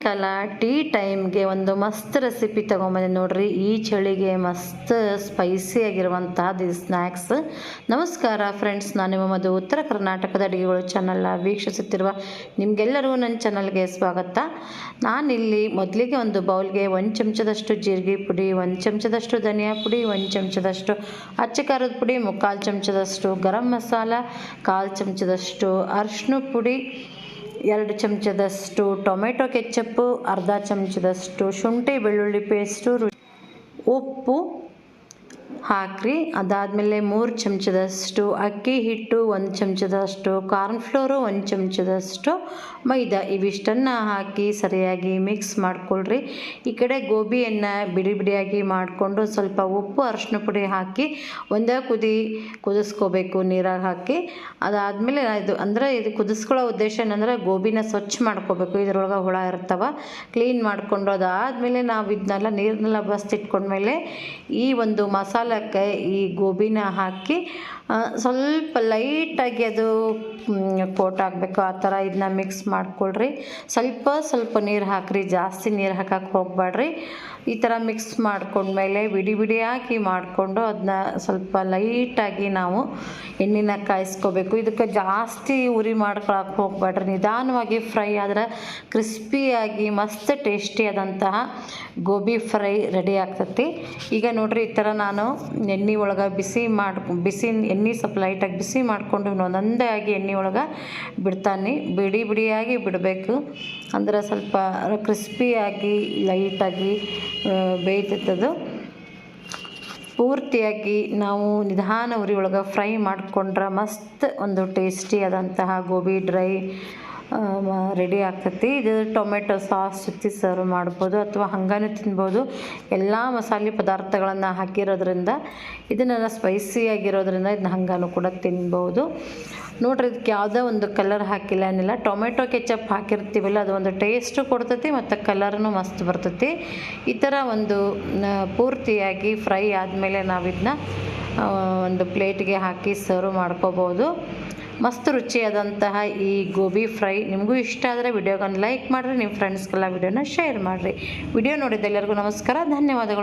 ಕಾಲ ಟೀ ಟೈಮ್ಗೆ ಒಂದು ಮಸ್ತ್ ರೆಸಿಪಿ ತೊಗೊಂಬಂದೆ ನೋಡ್ರಿ. ಈ ಚಳಿಗೆ ಮಸ್ತ್ ಸ್ಪೈಸಿ ಆಗಿರುವಂತಹದ್ದು ಈ ಸ್ನ್ಯಾಕ್ಸ್ ನಮಸ್ಕಾರ ಫ್ರೆಂಡ್ಸ್ ನಾನು ನಿಮ್ಮ ಮದು ಉತ್ತರ ಕರ್ನಾಟಕದ ಅಡುಗೆಗಳು ಚಾನಲ್ ವೀಕ್ಷಿಸುತ್ತಿರುವ ನಿಮಗೆಲ್ಲರಿಗೂ ನನ್ನ ಚಾನಲ್ಗೆ ಸ್ವಾಗತ. ನಾನಿಲ್ಲಿ ಮೊದಲಿಗೆ ಒಂದು ಬೌಲ್ಗೆ ಒಂದು ಚಮಚದಷ್ಟು ಜೀರಿಗೆ ಪುಡಿ, ಒಂದು ಚಮಚದಷ್ಟು ಧನಿಯಾ ಪುಡಿ, ಒಂದು ಚಮಚದಷ್ಟು ಅಚ್ಚ ಖಾರದ ಪುಡಿ, ಮುಕ್ಕಾಲು ಚಮಚದಷ್ಟು ಗರಂ ಮಸಾಲ, ಕಾಲು ಚಮಚದಷ್ಟು ಅರಿಶಿನ ಪುಡಿ ಎರಡು ಚಮಚದಷ್ಟು ಟೊಮೆಟೊ ಕೆಚ್ಚಪ್ಪು ಅರ್ಧ ಚಮಚದಷ್ಟು ಶುಂಠಿ ಬೆಳ್ಳುಳ್ಳಿ ಪೇಸ್ಟು ರು ಉಪ್ಪು ಹಾಕ್ರಿ. ಅದಾದಮೇಲೆ ಮೂರು ಚಮಚದಷ್ಟು ಅಕ್ಕಿ ಹಿಟ್ಟು, ಒಂದು ಚಮಚದಷ್ಟು ಕಾರ್ನ್ಫ್ಲೋರು ಒಂದು ಚಮಚದಷ್ಟು ಮೈದಾ. ಇವಿಷ್ಟನ್ನು ಹಾಕಿ ಸರಿಯಾಗಿ ಮಿಕ್ಸ್ ಮಾಡ್ಕೊಳ್ರಿ. ಈ ಕಡೆ ಗೋಬಿಯನ್ನು ಬಿಡಿ ಬಿಡಿಯಾಗಿ ಮಾಡಿಕೊಂಡು ಸ್ವಲ್ಪ ಉಪ್ಪು ಅರಶಿನ ಪುಡಿ ಹಾಕಿ ಒಂದೇ ಕುದಿ ಕುದಿಸ್ಕೋಬೇಕು ನೀರಾಗಿ ಹಾಕಿ. ಅದಾದಮೇಲೆ ಇದು ಅಂದರೆ ಇದು ಕುದಿಸ್ಕೊಳ್ಳೋ ಉದ್ದೇಶ ಏನಂದ್ರೆ ಗೋಬಿನ ಸ್ವಚ್ಛ ಮಾಡ್ಕೋಬೇಕು. ಇದರೊಳಗೆ ಹುಳ ಇರ್ತಾವ, ಕ್ಲೀನ್ ಮಾಡಿಕೊಂಡು ಅದಾದಮೇಲೆ ನಾವು ಇದನ್ನೆಲ್ಲ ನೀರನ್ನೆಲ್ಲ ಬಸ್ತಿಟ್ಕೊಂಡ್ಮೇಲೆ ಈ ಒಂದು ಮಸಾಲಕ್ಕೆ ಈ ಗೋಬಿನ ಹಾಕಿ ಆ, ಸ್ವಲ್ಪ ಲೈಟಾಗಿ ಅದು ಕೋಟ್ ಆಗಬೇಕು ಆ ಥರ ಇದನ್ನ ಮಿಕ್ಸ್ ಮಾಡ್ಕೊಳ್ರಿ. ಸ್ವಲ್ಪ ಸ್ವಲ್ಪ ನೀರು ಹಾಕ್ರಿ, ಜಾಸ್ತಿ ನೀರು ಹಾಕಕ್ಕೆ ಹೋಗಬೇಡ್ರಿ ಈ ಥರ ಮಿಕ್ಸ್ ಮಾಡ್ಕೊಂಡ್ಮೇಲೆ ಬಿಡಿ ಬಿಡಿಯಾಗಿ ಮಾಡಿಕೊಂಡು ಅದನ್ನ ಸ್ವಲ್ಪ ಲೈಟಾಗಿ ನಾವು ಎಣ್ಣೆನ ಕಾಯಿಸ್ಕೋಬೇಕು. ಇದಕ್ಕೆ ಜಾಸ್ತಿ ಉರಿ ಮಾಡ್ಕೊಳಕ್ಕೆ ಹೋಗ್ಬೇಡ್ರಿ ನಿಧಾನವಾಗಿ ಫ್ರೈ ಆದ್ರೆ ಕ್ರಿಸ್ಪಿಯಾಗಿ, ಮಸ್ತ್ ಟೇಸ್ಟಿಯಾದಂತಹ ಗೋಬಿ ಫ್ರೈ ರೆಡಿ ಆಗ್ತೈತಿ. ಈಗ ನೋಡ್ರಿ ಈ ಥರ ನಾನು ಎಣ್ಣೆ ಒಳಗೆ ಬಿಸಿ ಮಾಡಿ ಬಿಸಿ ಎಣ್ಣೆ ಸ್ವಲ್ಪ ಲೈಟಾಗಿ ಬಿಸಿ ಮಾಡಿಕೊಂಡು ಒಂದೊಂದೇ ಆಗಿ ಎಣ್ಣೆ ಒಳಗೆ ಬಿಡ್ತಾನೆ. ಬಿಡಿ ಬಿಡಿಯಾಗಿ ಬಿಡಬೇಕು. ಅಂದ್ರೆ ಸ್ವಲ್ಪ ಕ್ರಿಸ್ಪಿಯಾಗಿ ಲೈಟಾಗಿ ಬೇಯ್ತೈತದು. ಪೂರ್ತಿಯಾಗಿ ನಾವು ನಿಧಾನ ಉರಿ ಒಳಗೆ ಫ್ರೈ ಮಾಡಿಕೊಂಡ್ರೆ ಮಸ್ತ್ ಒಂದು ಟೇಸ್ಟಿ ಆದಂತಹ ಗೋಬಿ ಡ್ರೈ ರೆಡಿ ಆಗ್ತೈತಿ. ಇದು ಟೊಮೆಟೊ ಸಾಸ್ ಜೊತೆ ಸರ್ವ್ ಮಾಡ್ಬೋದು ಅಥವಾ ಹಂಗಾನು ತಿನ್ಬೋದು. ಎಲ್ಲ ಮಸಾಲೆ ಪದಾರ್ಥಗಳನ್ನು ಹಾಕಿರೋದ್ರಿಂದ, ಇದನ್ನು ಸ್ಪೈಸಿಯಾಗಿರೋದ್ರಿಂದ ಇದನ್ನ ಹಂಗಾನು ಕೂಡ ತಿನ್ಬೋದು. ನೋಡ್ರಿ ಇದಕ್ಕೆ ಯಾವುದೇ ಒಂದು ಕಲರ್ ಹಾಕಿಲ್ಲ ಏನಿಲ್ಲ. ಟೊಮೆಟೊ ಕೆಚಪ್ ಹಾಕಿರ್ತೀವಲ್ಲ, ಅದು ಒಂದು ಟೇಸ್ಟು ಕೊಡ್ತೈತಿ ಮತ್ತು ಕಲರ್ನು ಮಸ್ತ್ ಬರ್ತೈತಿ. ಈ ಥರ ಒಂದು ಪೂರ್ತಿಯಾಗಿ ಫ್ರೈ ಆದಮೇಲೆ ನಾವು ಇದನ್ನ ಒಂದು ಪ್ಲೇಟ್ಗೆ ಹಾಕಿ ಸರ್ವ್ ಮಾಡ್ಕೋಬೋದು. ಮಸ್ತ್ ರುಚಿಯಾದಂತಹ ಈ ಗೋಬಿ ಫ್ರೈ. ನಿಮಗೂ ಇಷ್ಟ ಆದರೆ ವಿಡಿಯೋಗನ್ನು ಲೈಕ್ ಮಾಡಿರಿ ನಿಮ್ಮ ಫ್ರೆಂಡ್ಸ್ಗೆಲ್ಲ ವಿಡಿಯೋನ ಶೇರ್ ಮಾಡಿರಿ. ವಿಡಿಯೋ ನೋಡಿದ್ದೆಲ್ಲರಿಗೂ ನಮಸ್ಕಾರ, ಧನ್ಯವಾದಗಳು.